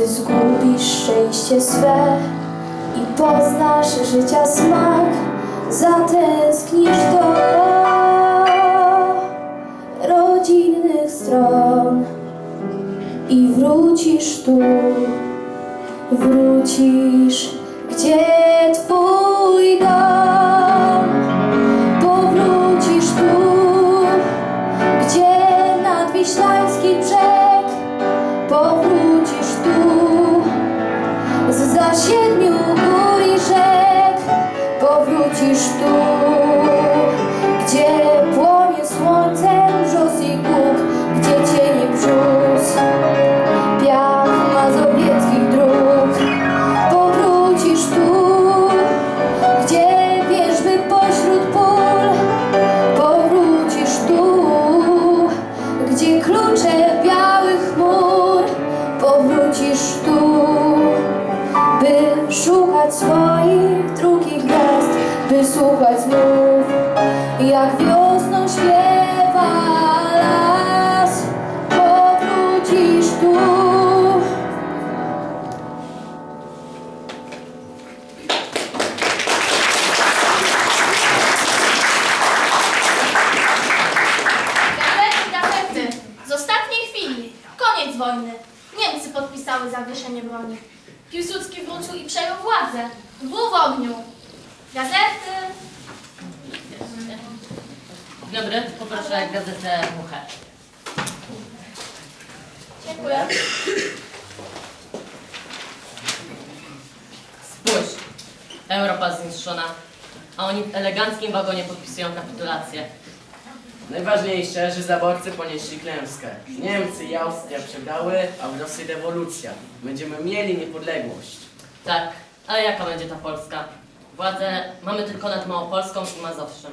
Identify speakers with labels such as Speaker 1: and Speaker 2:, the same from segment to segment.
Speaker 1: Gdy zgubisz szczęście swe i poznasz życia smak, zatęsknisz do rodzinnych stron i wrócisz tu, wrócisz, gdzie
Speaker 2: Koniec wojny. Niemcy podpisały zawieszenie broni. Piłsudski wrócił i przejął władzę. Dwóch w ogniu. Gazety.
Speaker 3: Dzień dobry, poproszę gazetę Muchę.
Speaker 2: Dziękuję.
Speaker 3: Spójrz, Europa zniszczona, a oni w eleganckim wagonie podpisują kapitulację.
Speaker 4: Najważniejsze, że zaborcy ponieśli klęskę. Niemcy i Austria przegrały, a w Rosji rewolucja. Będziemy mieli niepodległość.
Speaker 3: Tak, ale jaka będzie ta Polska? Władzę mamy tylko nad Małopolską i Mazowszem,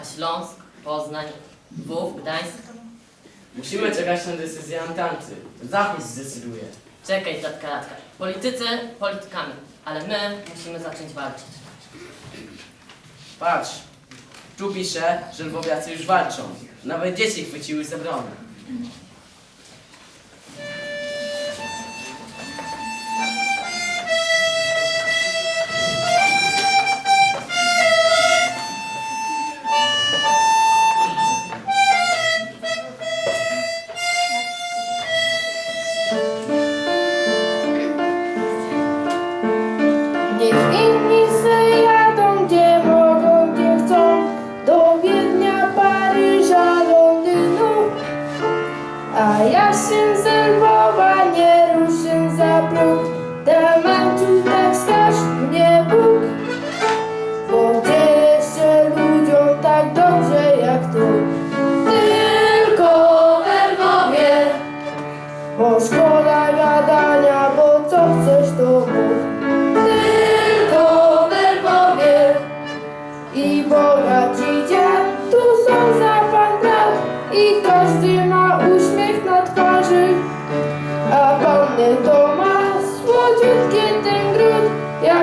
Speaker 3: a Śląsk, Poznań, Lwów, Gdańsk.
Speaker 4: Musimy czekać na decyzję Antanty. Zachód zdecyduje.
Speaker 3: Czekaj, tatka latka. Politycy politykami, ale my musimy zacząć walczyć.
Speaker 4: Patrz, tu pisze, że lwowiacy już walczą. Nawet dzieci chwyciły za brony.
Speaker 1: A ja się z Lwowa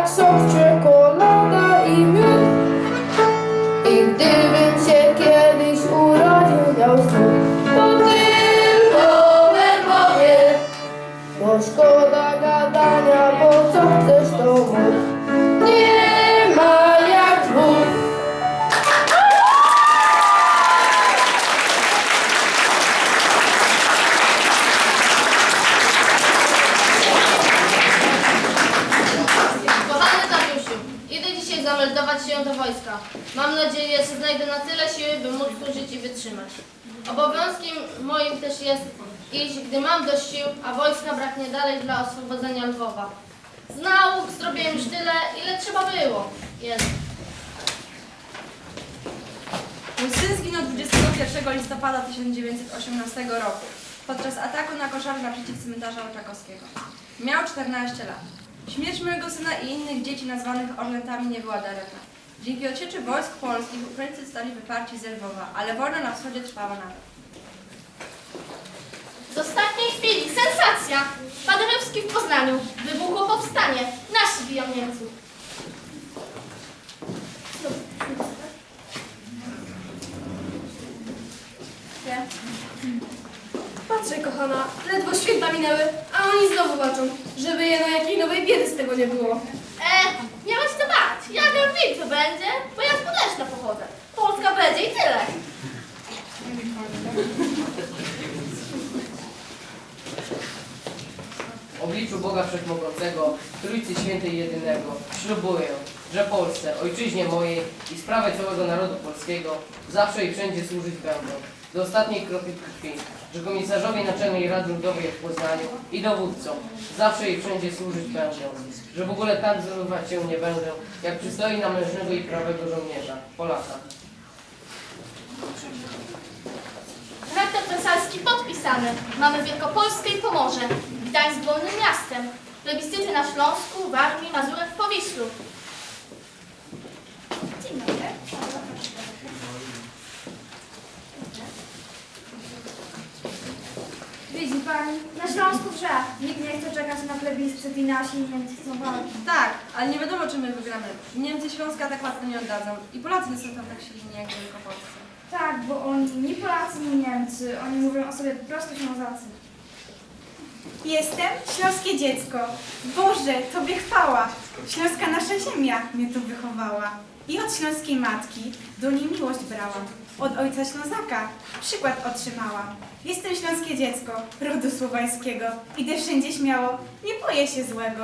Speaker 1: jak sok
Speaker 2: siły, by móc służyć i wytrzymać. Obowiązkiem moim też jest iść, gdy mam dość sił, a wojska braknie dalej dla oswobodzenia Lwowa. Z nauk zrobiłem już tyle, ile trzeba było. Jest.
Speaker 5: Mój syn zginął 21 listopada 1918 roku podczas ataku na koszary naprzeciw cmentarza Oczakowskiego. Miał 14 lat. Śmierć mojego syna i innych dzieci nazwanych Orlętami nie była daremna. Dzięki odsieczy wojsk polskich Ukraińcy zostali wyparci z Lwowa, ale wojna na wschodzie trwała nadal.
Speaker 2: Z ostatniej chwili sensacja! Paderewski w Poznaniu. Wybuchło powstanie. Nasi biją Niemców.
Speaker 6: Patrzę, kochana, ledwo
Speaker 1: święta minęły, a oni znowu walczą, żeby je na jakiej nowej biedy z tego nie było.
Speaker 2: E, nie Ja wiem, co będzie, bo ja z Podleszna pochodzę. Polska będzie i tyle.
Speaker 6: W obliczu Boga Wszechmogącego, Trójcy Świętej Jedynego, ślubuję, że Polsce, ojczyźnie mojej i sprawie całego narodu polskiego zawsze i wszędzie służyć będę, do ostatniej kropli krwi, że komisarzowi Naczelnej Rady Ludowej w Poznaniu i dowódcom zawsze i wszędzie służyć będę, że w ogóle tak zdobywać się nie będę, jak przystoi na mężnego i prawego żołnierza, Polaka.
Speaker 2: Traktat wersalski podpisany. Mamy Wielkopolskę i Pomorze. Gdańsk wolnym miastem. Plebiscyty na Śląsku, Warmii, Mazurach, Powiślu.
Speaker 7: Widzi pani, na Śląsku wrze. Nikt nie chce czekać na plebiscyt i nasi Niemcy chcą walczyć.
Speaker 5: Tak, ale nie wiadomo, czy my wygramy. Niemcy Śląska tak łatwo nie oddadzą. I Polacy nie są tam tak silni jak Wielkopolscy.
Speaker 7: Tak, bo oni ni Polacy, ni Niemcy. Oni mówią o sobie po prostu Ślązacy.
Speaker 8: Jestem śląskie dziecko. Boże, Tobie chwała. Śląska nasza ziemia mnie tu wychowała. I od śląskiej matki do niej miłość brałam. Od ojca Ślązaka przykład otrzymałam. Jestem śląskie dziecko, rodu słowańskiego. Idę wszędzie śmiało, nie boję się złego.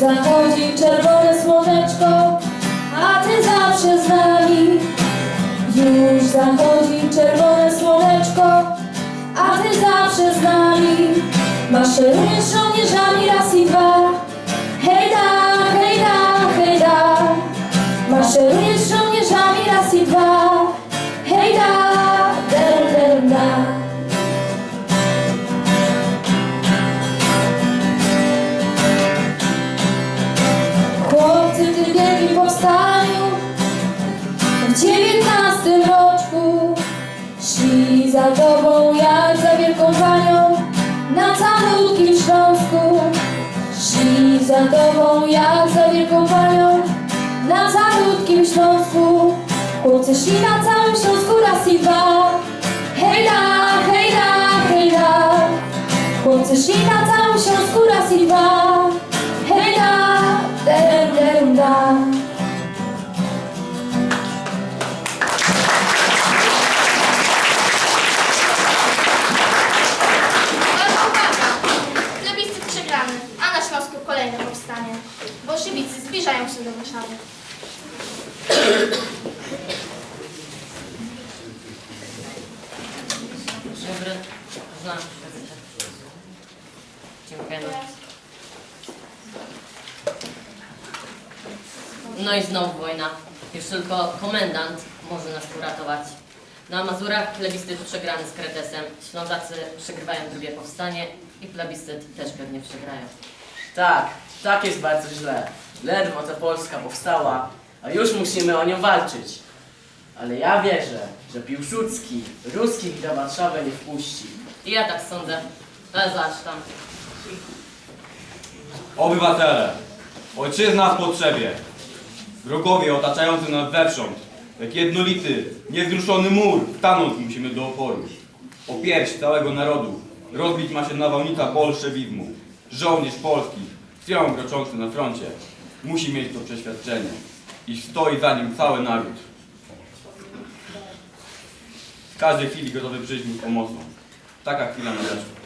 Speaker 1: Zachodzi czerwone słoneczko, a ty zawsze z nami. Już zachodzi czerwone słoneczko, a ty zawsze z nami. Maszerujesz żołnierzami raz za tobą jak za wielką panią na calutkim Śląsku. Chłopcy na całym Śląsku raz i dwa. Hejda, hejda, hejda. Chłopcy na całym Śląsku raz i dwa. Hejda, der, der, da.
Speaker 2: Zbliżają się do Warszawy.
Speaker 3: Dzień dobry. Znam się. Dziękuję. No i znowu wojna. Już tylko komendant może nas uratować. Na Mazurach plebiscyt przegrany z Kretesem. Ślązacy przegrywają drugie powstanie i plebiscyt też pewnie przegrają.
Speaker 4: Tak, tak jest bardzo źle. Ledwo ta Polska powstała, a już musimy o nią walczyć. Ale ja wierzę, że Piłsudski ruskich do Warszawy nie wpuści.
Speaker 3: I ja tak sądzę. Ale zaś tam.
Speaker 9: Obywatele, ojczyzna w potrzebie. Wrogowie otaczający nas zewsząd, jak jednolity, niewzruszony mur, stanąć musimy do oporu. O pierś całego narodu rozbić ma się nawałnica bolszewizmu. Żołnierz polski, wciąż kroczący na froncie, musi mieć to przeświadczenie, iż stoi za nim cały naród. W każdej chwili gotowy przyjść z pomocą. Taka chwila nadeszła.